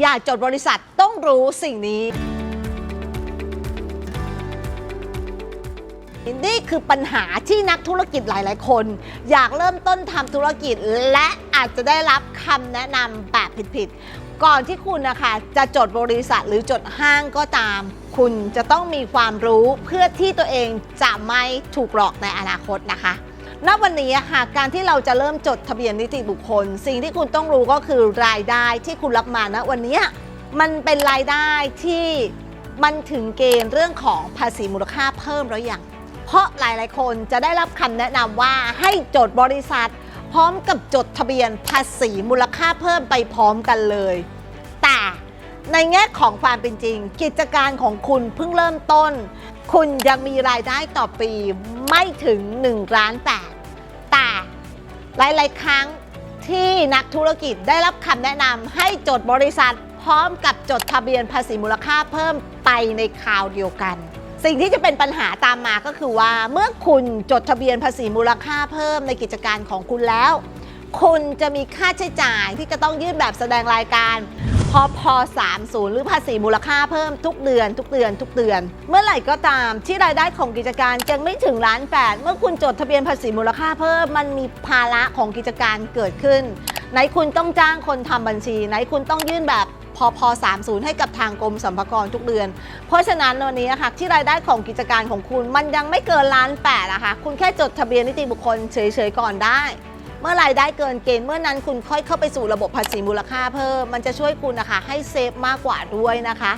อยากจดบริษัทต้องรู้สิ่งนี้ นี่คือปัญหาที่นักธุรกิจหลาย ๆ คน อยากเริ่มต้นทำธุรกิจและอาจจะได้รับคำแนะนำแบบผิด ๆ ก่อนที่คุณนะคะจะจดบริษัทหรือจดห้างก็ตาม คุณจะต้องมีความรู้เพื่อที่ตัวเองจะไม่ถูกหลอกในอนาคตนะคะ ณวันนี้อะค่ะการที่เราจะเริ่มจดทะเบียนนิติบุคคล สิ่งที่คุณต้องรู้ก็คือรายได้ที่คุณรับมาณวันนี้มันเป็นรายได้ที่มันถึงเกณฑ์เรื่องของภาษีมูลค่าเพิ่มหรือยังเพราะหลายๆ คนจะได้รับคำแนะนำว่าให้จดบริษัท พร้อมกับจดทะเบียนภาษีมูลค่าเพิ่มไปพร้อมกันเลย แต่ในแง่ของความเป็นจริง กิจการของคุณเพิ่งเริ่มต้น คุณยังมีรายได้ต่อปีไม่ถึง1ล้านแปด หลาย ๆ ครั้งที่นักธุรกิจได้รับคำแนะนำให้จดบริษัท พร้อมกับจดทะเบียนภาษีมูลค่าเพิ่มไปในคราวเดียวกัน สิ่งที่จะเป็นปัญหาตามมาก็คือว่า เมื่อคุณจดทะเบียนภาษีมูลค่าเพิ่มในกิจการของคุณแล้ว คุณจะมีค่าใช้จ่ายที่จะต้องยื่นแบบแสดงรายการ พอพอ30 หรือภาษีมูลค่าเพิ่มทุกเดือน ทุกเดือน ทุกเดือน เมื่อไหร่ก็ตามที่รายได้ของกิจการยังไม่ถึงล้านแปดเมื่อคุณจดทะเบียนภาษีมูลค่าเพิ่ม มันมีภาระของกิจการเกิดขึ้น ไหนคุณต้องจ้างคนทำบัญชี ไหนคุณต้องยื่นแบบพอพอ30 ให้กับทางกรมสรรพากรทุกเดือน เพราะฉะนั้นวันนี้นะคะที่รายได้ของกิจการของคุณมันยังไม่เกินล้านแปดอะคะคุณแค่จดทะเบียนนิติบุคคลเฉยๆก่อนได้ เมื่อรายได้เกินเกณฑ์เมื่อนั้นคุณค่อยเข้าไปสู่ระบบภาษีมูลค่าเพิ่ม มันจะช่วยคุณนะคะให้เซฟมากกว่าด้วยนะคะ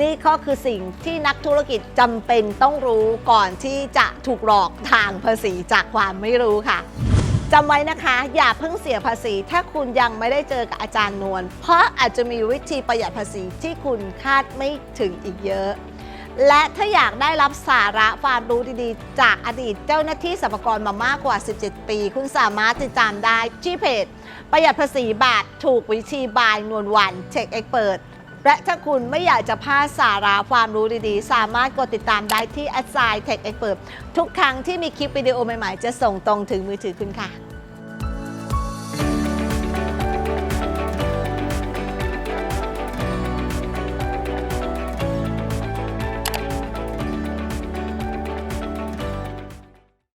นี่ก็คือสิ่งที่นักธุรกิจจำเป็นต้องรู้ก่อนที่จะถูกหลอกทางภาษีจากความไม่รู้ค่ะจำไว้นะคะ อย่าเพิ่งเสียภาษี ถ้าคุณยังไม่ได้เจอกับอาจารย์นวลเพราะอาจจะมีวิธีประหยัดภาษีที่คุณคาดไม่ถึงอีกเยอะ และถ้าอยากได้รับสาระความรู้ดีๆ จากอดีตเจ้าหน้าที่สรรพากรมามากกว่า 17 ปี คุณสามารถติดตามได้ที่เพจ ประหยัดภาษีบาทถูกวิธีบายนวลวันเช็คเอ็กเปิดและถ้าคุณไม่อยากจะพลาดสาระความรู้ดีๆ สามารถกดติดตามได้ที่ a s s i g n Tech Expert ทุกครั้งที่มีคลิปวิดีโอใหม่ๆ จะส่งตรงถึงมือถือคุณค่ะ